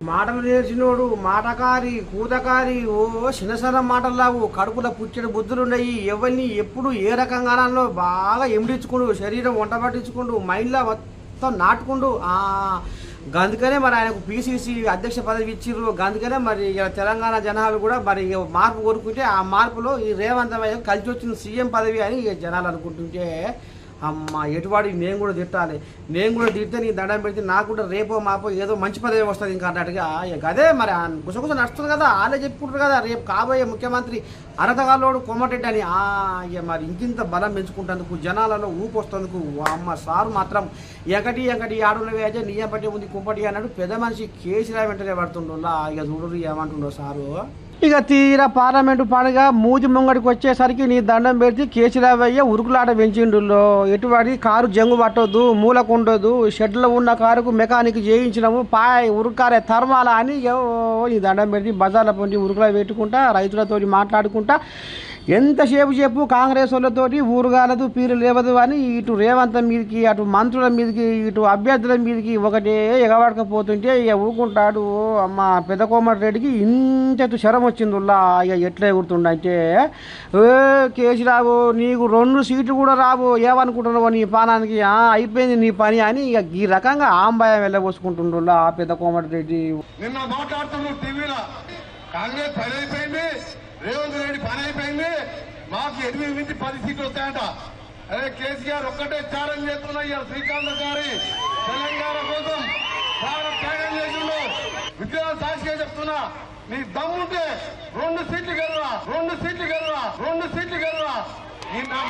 మాటలు నేర్చినోడు మాటకారి కూతకారి ఓ చిన్నసన్న మాటల్లావు కడుపులో పుచ్చడి బుద్ధులున్నాయి ఎవరిని ఎప్పుడు ఏ రకంగానో బాగా ఎమిడించుకుండు శరీరం వంట పట్టించుకుండు మైండ్లో మొత్తం నాటుకుండు. అందుకనే మరి ఆయనకు పిసిసి అధ్యక్ష పదవి ఇచ్చిర్రు. అందుకనే మరి ఇక తెలంగాణ జనాలు కూడా మరి మార్పు కోరుకుంటే ఆ మార్పులో ఈ రేవంత్ కలిసి వచ్చిన సీఎం పదవి అని ఇక జనాలు అనుకుంటుంటే అమ్మ ఎటువాడి నేను కూడా తిట్టాలి. నేను కూడా తిడితే నీ దండం పెడితే నాకు కూడా రేపో మాపో ఏదో మంచి పదవి వస్తుంది ఇంకా అన్నట్టుగా అదే మరి. గుసగుస నడుస్తుంది కదా వాళ్ళే చెప్పుకుంటారు కదా రేపు కాబోయే ముఖ్యమంత్రి అరతగాలోడు కొమ్మటెడ్డి అని. ఆ, ఇక మరి ఇంకింత బలం పెంచుకుంటేందుకు జనాలలో ఊపు వస్తేందుకు అమ్మ సారు మాత్రం ఎకటి ఎకటి ఆడుల వేజ నీయం పట్టి ఉంది కుంపటి అన్నాడు. పెద్ద మనిషి కేసీరా వెంటనే పడుతుండో ఇక చూడరు ఏమంటుండో సారు. ఇక తీరా పార్లమెంటు పండుగ మూతి ముంగడికి వచ్చేసరికి నీ దండం పెడితే కేసీరావయ్య ఉరుకులాట పెంచిండులో. ఎటువంటి కారు జంగు పట్టొద్దు మూలకు ఉండదు షెడ్లో ఉన్న కారుకు మెకానిక్ చేయించినాము పాయ్ ఉరుకారే తర్మాల అని ఓ నీ దండం పెట్టి బజార్ల పొంది ఉరుకులా పెట్టుకుంటా రైతులతో మాట్లాడుకుంటా. ఎంతసేపు చెప్పు కాంగ్రెస్ వాళ్ళతోటి ఊరుగాలదు పీరు లేవదు అని ఇటు రేవంత్ మీదకి అటు మంత్రుల మీదకి ఇటు అభ్యర్థుల మీదకి ఒకటే ఎగబడకపోతుంటే ఇక ఊరుకుంటాడు. ఓ అమ్మ పెద్ద కోమటి రెడ్డికి ఇంత శరం వచ్చింది ఉల్లా ఇక ఎట్లా ఎగురుతుండంటే ఏ కేసీరావు నీకు రెండు సీట్లు కూడా రావు. ఏమనుకుంటున్నావు నీ పానానికి? అయిపోయింది నీ పని అని ఇక ఈ రకంగా ఆంబాయం వెళ్ళబోసుకుంటుండ్రులా ఆ పెద్ద కోమటి రెడ్డి నిన్న మాట్లాడుతున్నావు టీవీలో. కాంగ్రెస్ పని అయిపోయింది. రేవంత్ రెడ్డి పని అయిపోయింది. మాకు ఎనిమిది నుంచి పది సీట్లు వస్తాయంట. అదే కేసీఆర్ ఒక్కటే ఛాలెంజ్ చేస్తున్నా ఇవాళ శ్రీకాంత్ గారి తెలంగాణ కోసం. చెప్తున్నా నీ దమ్ముంటే రెండు సీట్లు గెలవా రెండు సీట్లు గెలవా రెండు సీట్లు గెలవా నీ నా